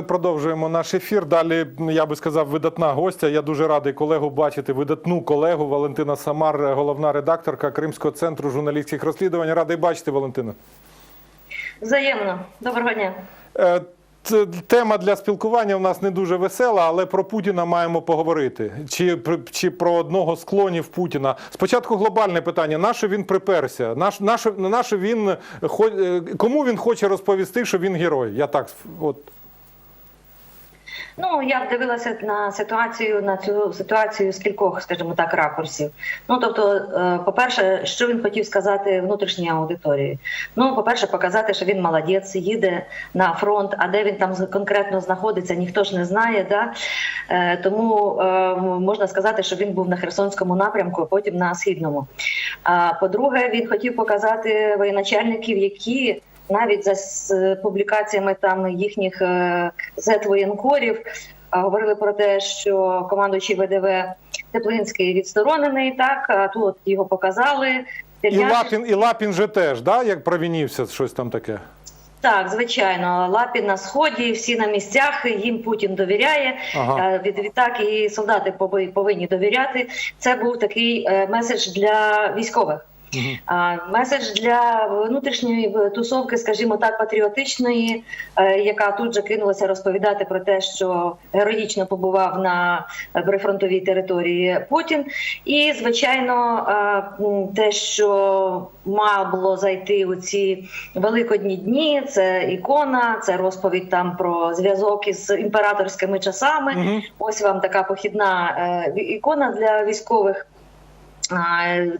Ми продовжуємо наш ефір. Далі я би сказав, видатна гостя. Я дуже радий колегу бачити. Видатну колегу Валентина Самар, головна редакторка Кримського центру журналістських розслідувань. Радий бачити, Валентина. Взаємно. Доброго дня. Е, Тема для спілкування в нас не дуже весела, але про Путіна маємо поговорити. Чи, чи про одного з клонів Путіна. Спочатку глобальне питання: на що він приперся? На, на, що- він е, кому він хоче розповісти, що він герой? Я так от. Ну я дивилася на ситуацію на цю ситуацію з кількох, скажімо так, ракурсів. Ну тобто, е, по-перше, що він хотів сказати внутрішній аудиторії. Ну, по-перше, показати, що він молодець, їде на фронт, а де він там конкретно знаходиться, ніхто ж не знає. Да? Е, Тому е, можна сказати, що він був на Херсонському напрямку, а потім на східному. А по-друге, він хотів показати воєначальників, які навіть за с- публікаціями там їхніх е, зет-воєнкорів говорили про те, що командуючий ВДВ Теплинський відсторонений, так а тут його показали. І Лапін, і Лапін же теж, да? як провінівся, щось там таке. Так, звичайно, Лапін на сході, всі на місцях. Їм Путін довіряє. Ага. Е, Від відтак і солдати пови- повинні довіряти. Це був такий е, меседж для військових. А, Меседж для внутрішньої тусовки, скажімо так, патріотичної, е, яка тут же кинулася розповідати про те, що героїчно побував на е, прифронтовій території Путін. І, звичайно, е, те, що мало було зайти у ці великодні дні, це ікона, це розповідь там про зв'язок із імператорськими часами. Мгм. Ось вам така похідна е, ікона для військових.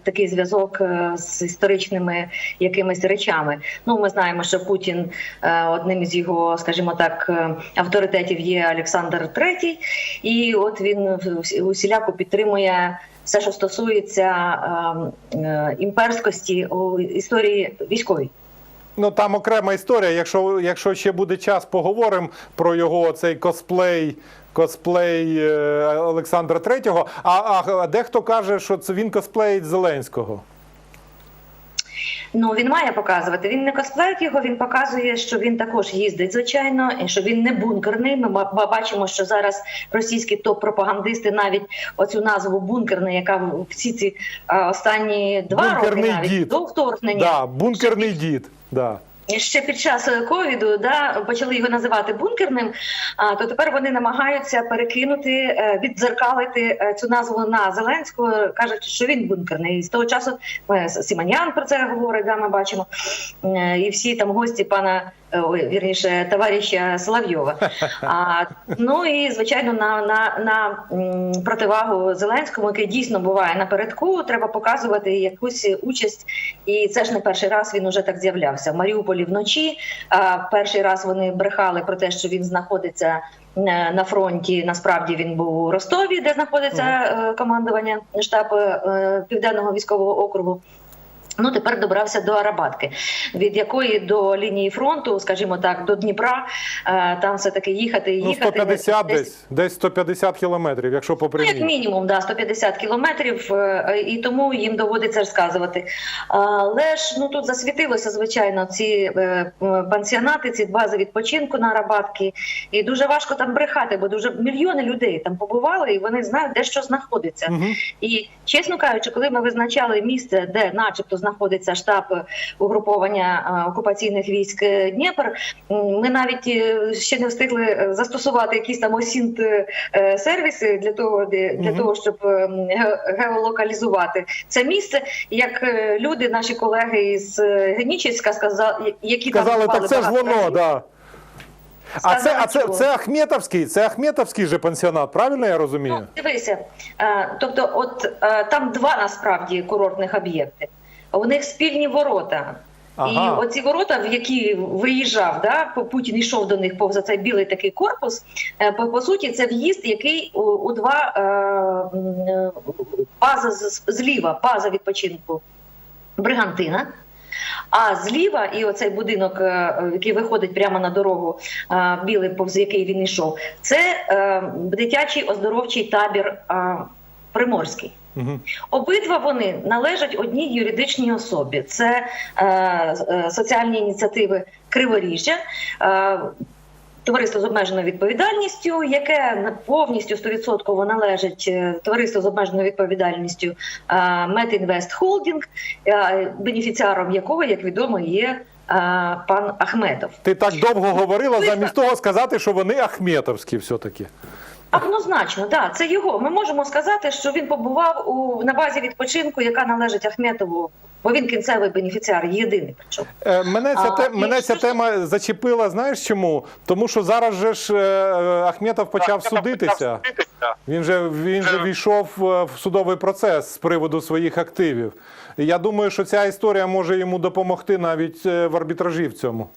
Такий зв'язок е, з історичними якимись речами. Ну, ми знаємо, що Путін е, одним із його, скажімо так, е, авторитетів є Олександр III, і от він усіляко підтримує все, що стосується е, е, імперськості у історії військовій. Ну там окрема історія. Якщо, якщо ще буде час, поговоримо про його цей косплей. Косплей е, Олександра Третього. А, а дехто каже, що це він косплеїть Зеленського. Ну він має показувати. Він не косплеїть його. Він показує, що він також їздить, звичайно, і що він не бункерний. Ми ба- ба- бачимо, що зараз російські топ-пропагандисти навіть оцю назву бункерний, яка всі ці останні два Бункерний роки навіть дід. до вторгнення. Да, бункерний дід. Да. Ще під час ковіду да почали його називати бункерним. А то тепер вони намагаються перекинути, е, віддзеркалити е, цю назву на Зеленського. кажуть, що він бункерний. І з того часу е, Сіманян про це говорить. Да, ми бачимо і всі там гості пана. Ой, вірніше, товариша Соловйова. А, ну і звичайно, на, на, на противагу Зеленському, який дійсно буває напередку, треба показувати якусь участь. І це ж не перший раз він уже так з'являвся. В Маріуполі вночі. А перший раз вони брехали про те, що він знаходиться е, на фронті. Насправді він був у Ростові, де знаходиться е, командування штабу е, Південного військового округу. Ну, тепер добрався до Арабатки, від якої до лінії фронту, скажімо так, до Дніпра, е, там все таки їхати і Ну, їхати 150 десь, десь 150 кілометрів, якщо по Ну, як мінімум, да, 150 кілометрів, е, і тому їм доводиться розказувати. Але ж ну тут засвітилося, звичайно, ці е, пансіонати, ці бази відпочинку на Арабатки. І дуже важко там брехати, бо дуже мільйони людей там побували, і вони знають, де що знаходиться. Мгм. І чесно кажучи, коли ми визначали місце, де, начебто, знаходиться штаб е, угруповання е, окупаційних військ е, Дніпр, ми навіть е, ще не встигли застосувати якісь там осінт сервіси для того, для того, щоб геолокалізувати це місце. Як люди, наші колеги із е, сказали, які там Казали, бували так це ж воно, да. А це, а це, це Ахметовський, це Ахметовський же пансіонат, правильно я розумію? Ну, дивися, тобто, от там два насправді курортних об'єкти. У них спільні ворота. Ага. І оці ворота, в які виїжджав, да, Путін йшов до них повз цей білий такий корпус. е, По, по суті, це в'їзд, який у, у два е, е, база з- зліва, база відпочинку Бригантина. А зліва, і оцей будинок, е, який виходить прямо на дорогу, білий, повз який він йшов, це е, дитячий оздоровчий табір е, Приморський. Угу. Обидва вони належать одній юридичній особі. Це е, е, соціальні ініціативи Криворіжжя. Е, Товариство з обмеженою відповідальністю, яке повністю 100% належить е, товариству з обмеженою відповідальністю Метінвест Холдінг, е, бенефіціаром якого, як відомо, є е, пан Ахметов. Ти так довго говорила, замість того сказати, що вони ахметовські все-таки. Однозначно, так, це його. Ми можемо сказати, що він побував у на базі відпочинку, яка належить Ахметову, бо він кінцевий бенефіціар, єдиний. Причому Е, Мене ця, А, те, мене ця тема зачепила, знаєш чому? Тому що зараз же ж е, Ахметов почав судитися. Він же він же війшов е, в судовий процес з приводу своїх активів. Я думаю, що ця історія може йому допомогти навіть в арбітражі в цьому.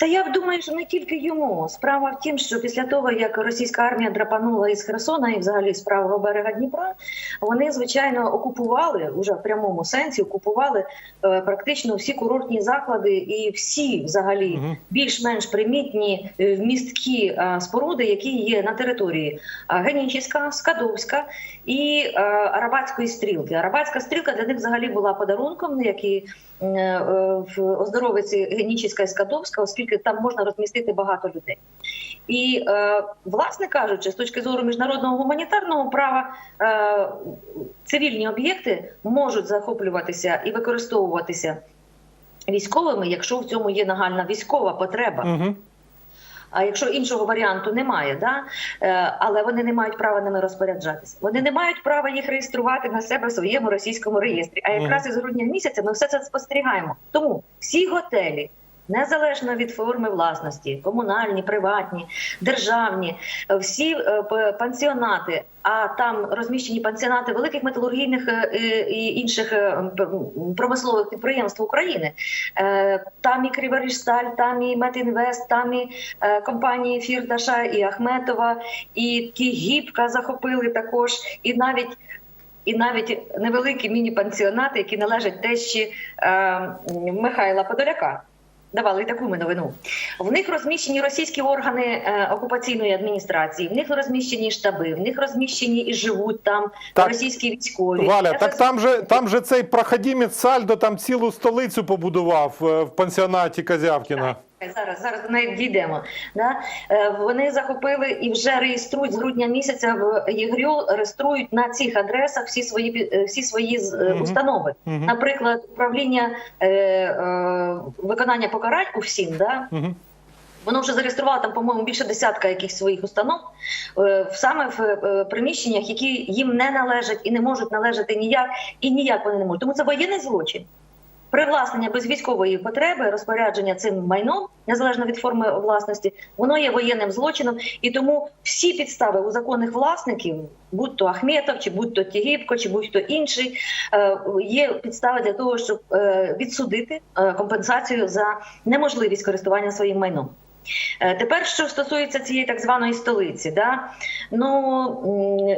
Та я думаю, що не тільки йому. Справа в тім, що після того, як російська армія драпанула із Херсона і взагалі з правого берега Дніпра, вони звичайно окупували уже в прямому сенсі, окупували е, практично всі курортні заклади і всі, взагалі, більш-менш примітні е, вмісткі е, споруди, які є на території е, Генічіська, Скадовська і е, Арабатської стрілки. Арабатська стрілка для них взагалі була подарунком, як і е, е, в оздоровиці Генічіська і Скадовська, оскільки там можна розмістити багато людей. І, е, власне кажучи, з точки зору міжнародного гуманітарного права, е, цивільні об'єкти можуть захоплюватися і використовуватися військовими, якщо в цьому є нагальна військова потреба. Угу. А якщо іншого варіанту немає, да? е, але вони не мають права ними розпоряджатися. Вони не мають права їх реєструвати на себе в своєму російському реєстрі. А якраз із грудня місяця ми все це спостерігаємо. Тому всі готелі. Незалежно від форми власності, комунальні, приватні, державні, е, всі е, пансіонати, а там розміщені пансіонати великих металургійних е, і інших промислових підприємств України. Там і Криворіжсталь, там і Метінвест, там і компанії Фірташа, і Ахметова, і ті гібка захопили також, і навіть. І навіть невеликі міні-пансіонати, які належать тещі е, Михайла Подоляка. Давали таку ми новину. В них розміщені російські органи е, окупаційної адміністрації, в них розміщені штаби, в них розміщені і живуть там Так. російські військові. Валя, так там же там же цей проходімець Сальдо там цілу столицю побудував е, в пансіонаті Козявкіна. Зараз зараз до неї дійдемо. Да? Е, Вони захопили і вже реєструють з грудня місяця в ЄГРЮ, реєструють на цих адресах всі свої е, всі свої е, установи. Мгм. Наприклад, управління е, е, виконання покарань у ФСІН, да? Мгм. Воно вже зареєструвало там, по-моєму, більше десятка якихось своїх установ саме в приміщеннях, які їм не належать і не можуть належати ніяк, і ніяк вони не можуть. Тому це воєнний злочин. Привласнення без військової потреби, розпорядження цим майном, незалежно від форми власності, воно є воєнним злочином, і тому всі підстави у законних власників, будь то Ахметов, чи будь то Тігіпко, чи будь то інший, е, є підстави для того, щоб е, відсудити е, компенсацію за неможливість користування своїм майном. Тепер, що стосується цієї так званої столиці, да? ну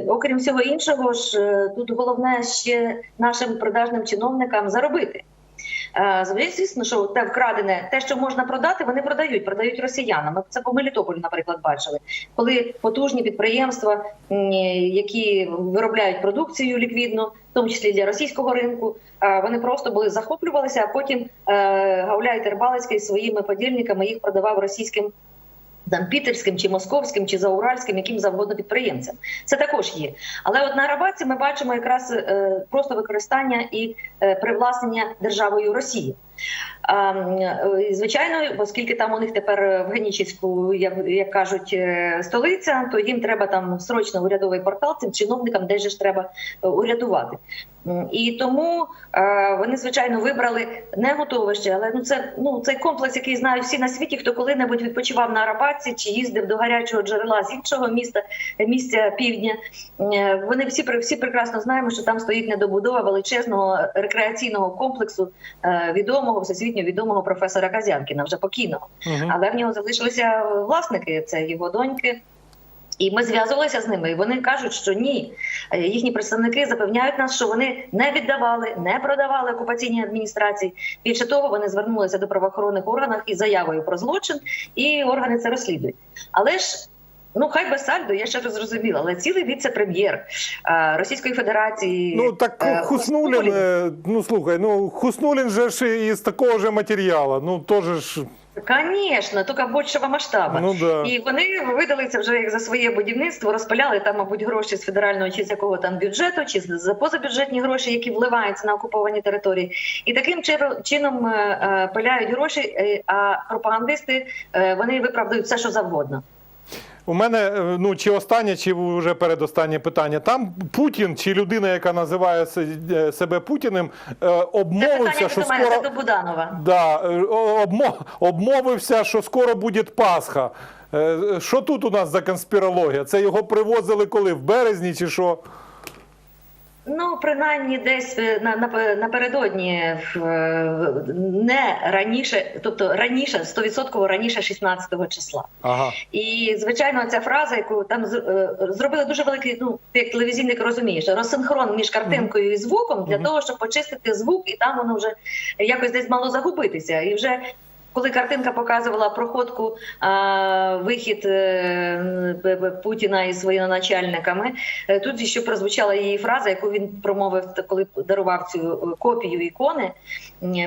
окрім всього іншого, ж тут головне ще нашим продажним чиновникам заробити. Е, Звісно, що те вкрадене, те, що можна продати, вони продають, продають росіянам. Це по Мелітополю, наприклад, бачили, коли потужні підприємства, які виробляють продукцію ліквідну, в тому числі для російського ринку, е, вони просто були захоплювалися, а потім е, Гауляй Тербалицький своїми подільниками їх продавав російським. Там пітерським чи московським чи зауральським, яким завгодно підприємцям, це також є. Але от на Арабатці ми бачимо якраз е, просто використання і е, привласнення державою Росії. А, м, е, звичайно, оскільки там у них тепер в Генічівську, як, як кажуть, е, столиця, то їм треба там срочно урядовий портал цим чиновникам, де ж треба е, урядувати. І тому вони звичайно вибрали не готовище, але ну це ну цей комплекс, який знають всі на світі, хто коли-небудь відпочивав на Арабатці чи їздив до гарячого джерела з іншого міста, місця півдня. Вони всі всі прекрасно знаємо, що там стоїть недобудова величезного рекреаційного комплексу відомого всесвітньо відомого професора Казянкіна, вже покійного. Мгм. Але в нього залишилися власники, це його доньки. І ми зв'язувалися з ними, і вони кажуть, що ні. Е, Їхні представники запевняють нас, що вони не віддавали, не продавали окупаційній адміністрації. Більше того, вони звернулися до правоохоронних органів із заявою про злочин, і органи це розслідують. Але ж. Ну, хай без сальдо, я ще раз зрозуміла, але цілий віце-прем'єр е, Російської Федерації. Ну так е, Хуснулін, е, ну слухай, ну Хуснулін же ж із такого ж матеріалу. Ну теж ж Звісно, тільки більшого масштабу. Ну да. І вони видали це вже як за своє будівництво, розпиляли там, мабуть, гроші з федерального чи з якого там бюджету, чи з- за позабюджетні гроші, які вливаються на окуповані території. І таким чином е, е, пиляють гроші, а пропагандисти вони виправдують все, що завгодно. У мене е, ну чи останнє, чи вже передостаннє питання. Там Путін чи людина, яка називає е, себе Путіним, е, обмовився, що до скоро Буданова. да, обмовився, що скоро буде Пасха. Що тут у нас за конспірологія? Це його привозили коли? В березні чи що? Ну, принаймні, десь е, на, на, напередодні в, е, не раніше, тобто раніше, 100% раніше 16 числа. Ага. І звичайно, ця фраза, яку там е, зробили дуже великий, ну ти як телевізійник розумієш, розсинхрон між картинкою і звуком для Мгм. того, щоб почистити звук, і там воно вже якось десь мало загубитися. І вже коли картинка показувала проходку вихід е, Путіна із своїми начальниками, тут ще прозвучала її фраза, яку він промовив, коли дарував цю е, копію ікони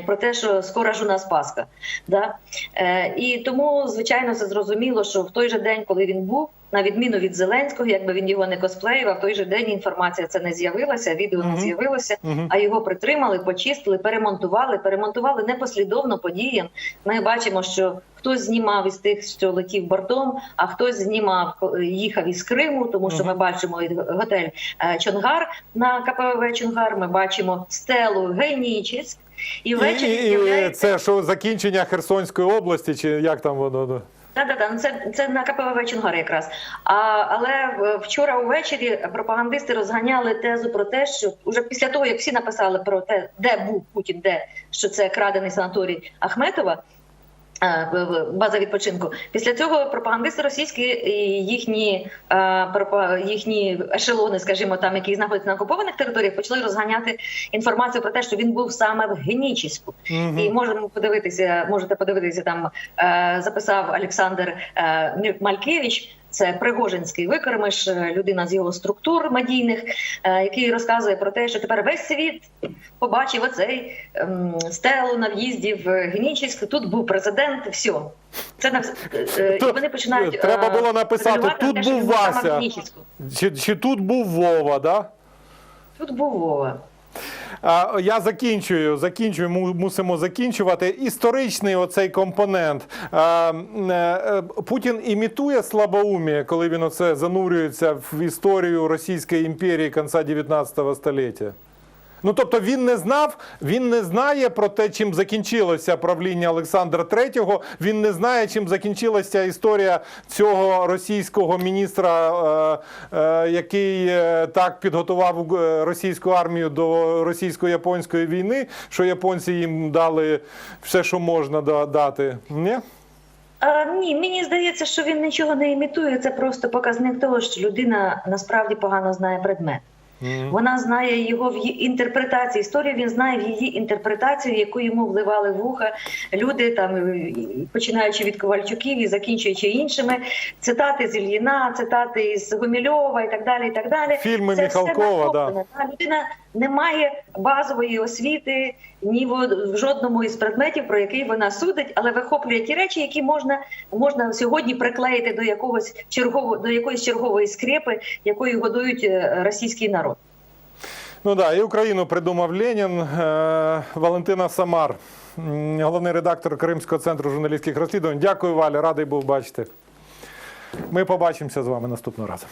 про те, що скоро ж у нас Пасха. Да? Е, і тому, звичайно, це зрозуміло, що в той же день, коли він був, на відміну від Зеленського, якби він його не косплеїв, а в той же день інформація це не з'явилася, відео не з'явилося, а його притримали, почистили, перемонтували, перемонтували непослідовно подіям. Ми бачимо, що хтось знімав із тих, що летів бортом, а хтось знімав, їхав із Криму, тому що ми бачимо готель е, Чонгар на КПВ Чонгар. Ми бачимо стелу Генічеськ. І І, ввечері і, і це що закінчення Херсонської області, чи як там воно? Так, да. Ну, Це, це на КПВВ Чонгар якраз. А, але вчора увечері пропагандисти розганяли тезу про те, що вже після того, як всі написали про те, де був Путін, де що це крадений санаторій Ахметова. Е, База відпочинку. Після цього пропагандисти російські і їхні, е, їхні ешелони, скажімо, там, які знаходяться на окупованих територіях, почали розганяти інформацію про те, що він був саме в Генічіську. угу. І можемо подивитися, можете подивитися там. Е, записав Олександр Малькевич. Це Пригожинський викормиш, е, людина з його структур медійних, е, який розказує про те, що тепер весь світ побачив оцей ем, стелу на в'їзді в Генічеськ. Тут був президент. Все. Це на е, і вони починають треба було написати, «Тут те, був Вася». Чи, чи тут був Вова, да? Тут був Вова. Я закінчую, закінчую, мусимо закінчувати. Історичний оцей компонент. М, е, Путін імітує слабоумія, коли він оце занурюється в історію Російської імперії кінця 19 століття. Ну тобто він не знав, він не знає про те, чим закінчилося правління Олександра III, Він не знає, чим закінчилася історія цього російського міністра, е, е, який е, так підготував російську армію до російсько-японської війни, що японці їм дали все, що можна дати. Ні? А, ні, мені здається, що він нічого не імітує. Це просто показник того, що людина насправді погано знає предмет. Вона знає його в її інтерпретації. Історію він знає в її інтерпретацію, яку йому вливали в вуха люди, там е, починаючи від Ковальчуків і закінчуючи іншими. Цитати з Ільїна, цитати із Гумільова і так далі. І так далі. Фільми Це Міхалкова, да. Людина не має базової освіти ні в, жодному із предметів, про який вона судить, але вихоплює ті речі, які можна, можна сьогодні приклеїти до якогось чергово, до якоїсь чергової скрепи, якою годують е, російський народ. Ну да, і Україну придумав Ленін. Е, Валентина Самар, головний редактор Кримського центру журналістських розслідувань. Дякую, Валя, радий був бачити. Ми побачимося з вами наступного разу.